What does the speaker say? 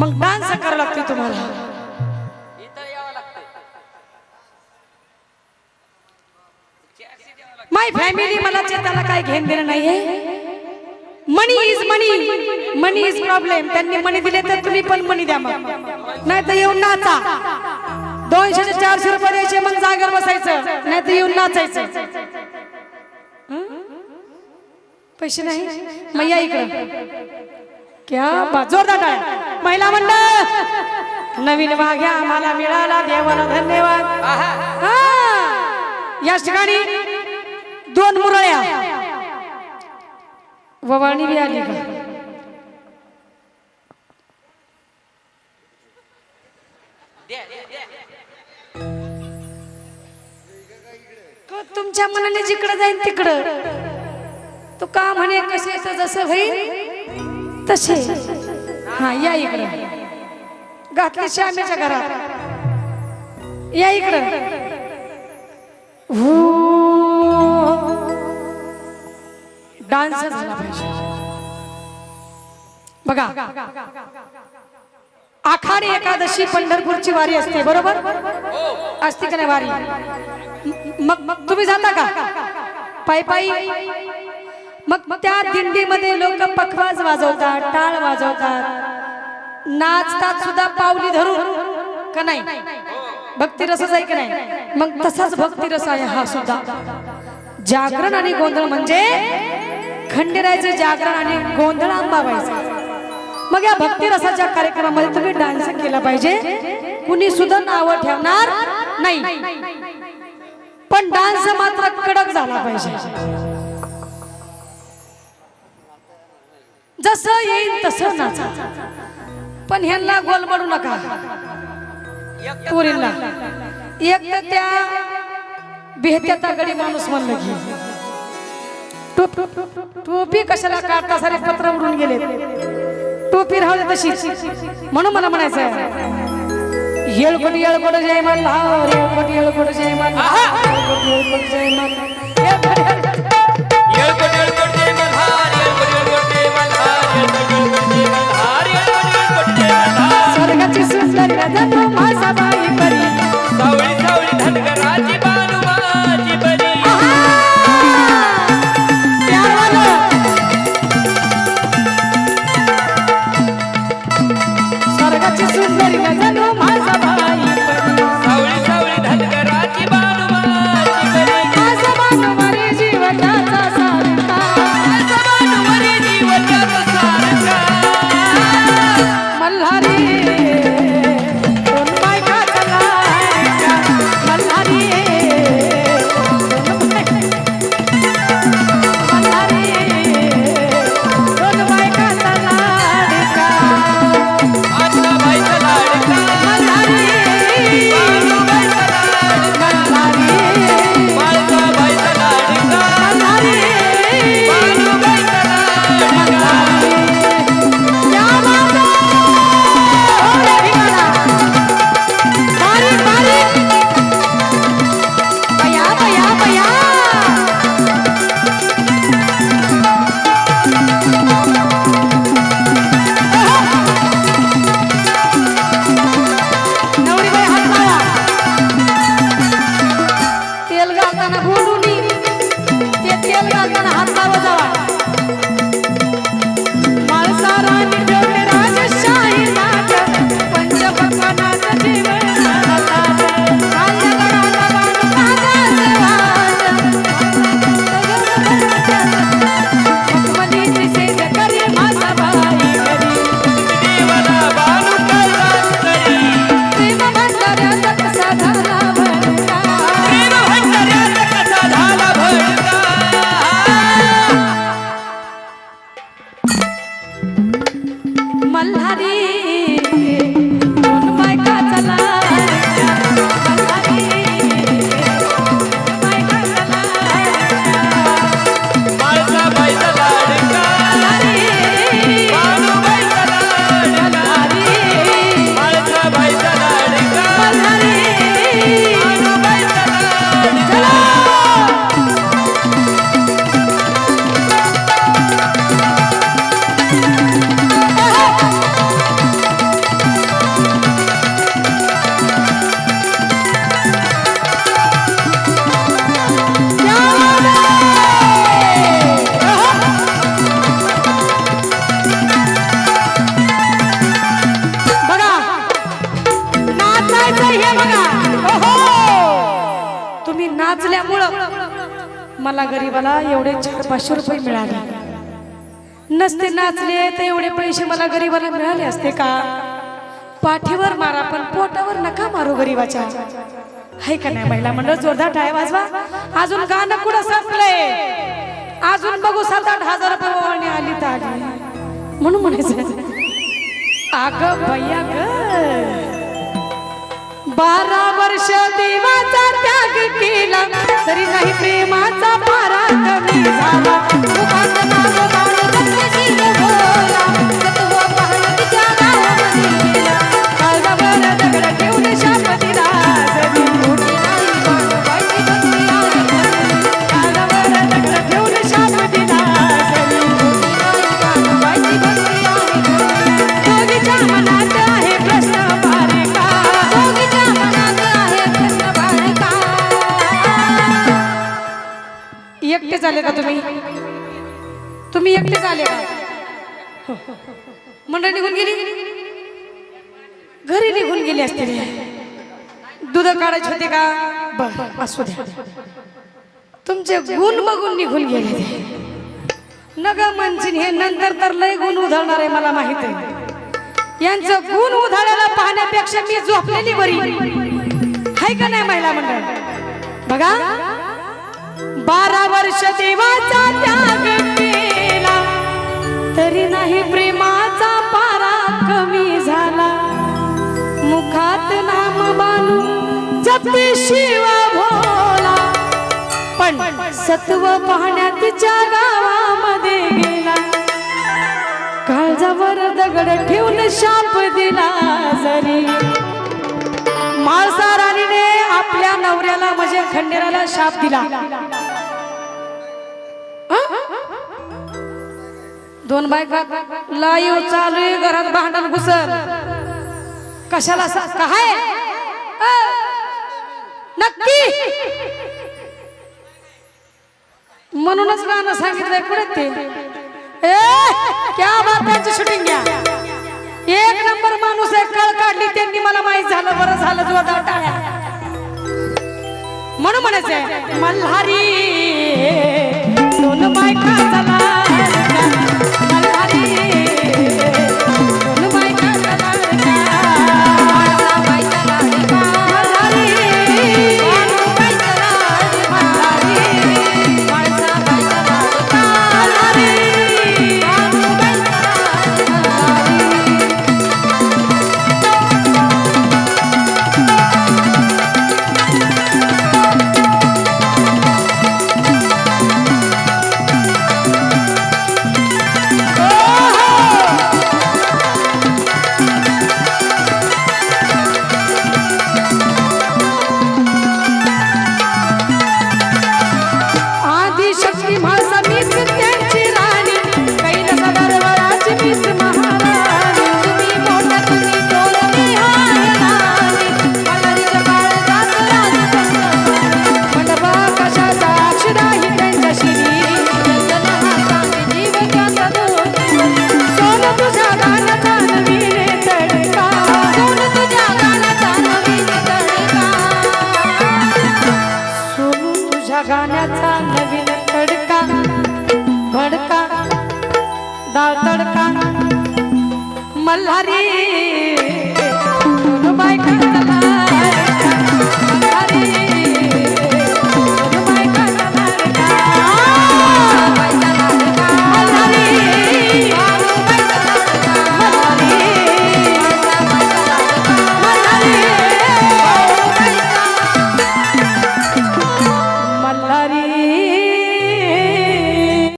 मग डान्स करावं लागते तुम्हाला. माय फॅमिली मला त्याला काय घेण देणं नाहीये. Money is money money is problem त्यांनी मनी दिले तर तुम्ही पण मनी द्या मग. नाही तर येऊन नाचा. दोनशे ते चारशे रुपये द्यायचे मग जागेवर बसायचं. नाही तर येऊन नाचायचं. पैसे नाही? मग या इकडं. क्या जोरदार महिला मंडळ नवीन वाघ्या आम्हाला मिळाला देवाला धन्यवाद. या ठिकाणी दोन मुरळ्या. ववाळणी बी आली का? तुमच्या मनाने जिकडं जाईन तिकडं? तू का म्हणे कसे जसं होईल तसे. हा या इकडे. घातली श्यामेच्या घरात. या इकडं. हो. डान्स झाला पाहिजे बघा. आखाडी एकादशी पंढरपूरची वारी असते बरोबर? असते का नाही वारी? मग मग तुम्ही जाता का? पायी पायी. मग त्या दिंडीमध्ये लोक पखवाज वाजवतात टाळ वाजवतात. नाचतात सुद्धा पावली धरून का नाही? भक्ती रसच आहे का नाही? मग तसाच भक्ती रस आहे हा सुद्धा. जागरण आणि गोंधळ म्हणजे खंडेरायचं जागरण आणि गोंधळ आंबाबायचं मग या भक्ती रसाच्या कार्यक्रमामध्ये तुम्ही डान्स केला पाहिजे. कुणी सुद्धा नाव ठेवणार नाही. पण डान्स मात्र कडक झाला पाहिजे. जसं येईल तसं नाचा. पण ह्यांना गोल म्हणू नका. पोरींना. एक तर त्या बेहत्या गडी माणूस म्हणलं की. टोप- कशाला काढता सारे पत्र उडून गेले? टोपी राहू दे तशीच म्हणून मला म्हणायचं आहे येळकोट येळकोट जय मल्हार. येळकोट येळकोट जय मल्हार. येळकोट येळकोट जय मल्हार. गरीबाला एवढे चार पाचशे रुपये मिळाले. नसते नाचले तर एवढे पैसे मला गरीबाला मिळाले असते का? पाठीवर मारा पण पोटावर नका मारू गरीबाच्या. हाय का नाही महिला मंडळ जोरदार टाय वाजवा. अजून गाणं कुठं संपलंय? अजून बघू सात आठ हजार रुपये आली तर आली. म्हणून म्हणायचं अग भैया ग. बारा वर्ष देवाचा त्याग केला. तरी नाही प्रेमाचा पारा कमी झाला. एकटे झाले का तुम्ही? तुम्ही एकटे झाले का? हो. मंडळ निघून गेली? घरी निघून गेली असतील. दूध काढायचे होते का? बर असू द्या. तुमचे गुण बघून निघून गेले न नग म्हणशील हे नंतर तर लय गुण उधळणार आहे मला माहीत आहे. यांचं गुण उधळायला पाहण्यापेक्षा मी झोपलेली बरी. हाय का नाही महिला मंडळ? बघा. बारा वर्ष देवाचा त्याग केला. तरी नाही प्रेमाचा पारा कमी झाला. मुखात नाम बालू जपे शिवा भोला. पण सत्व पाहण्यात तिच्या गावामध्ये गेला काळजावर दगड ठेवून शाप दिला जरी. माळसाराणीने आपल्या नवऱ्याला म्हणजे खंडेराला शाप दिला. दोन बायका लाईव चालू आहे घरात भांडण घुसल. कशाला काय नक्की! म्हणूनच गाणं सांगितलंय पुढे ते? ए क्या बाताची शूटिंग घ्या. एक नंबर माणूस आहे कळ काढली त्यांनी मला माहीत झालं बरं झालं जोरदार टाळ्या. म्हणून म्हणायचंय मल्हारी.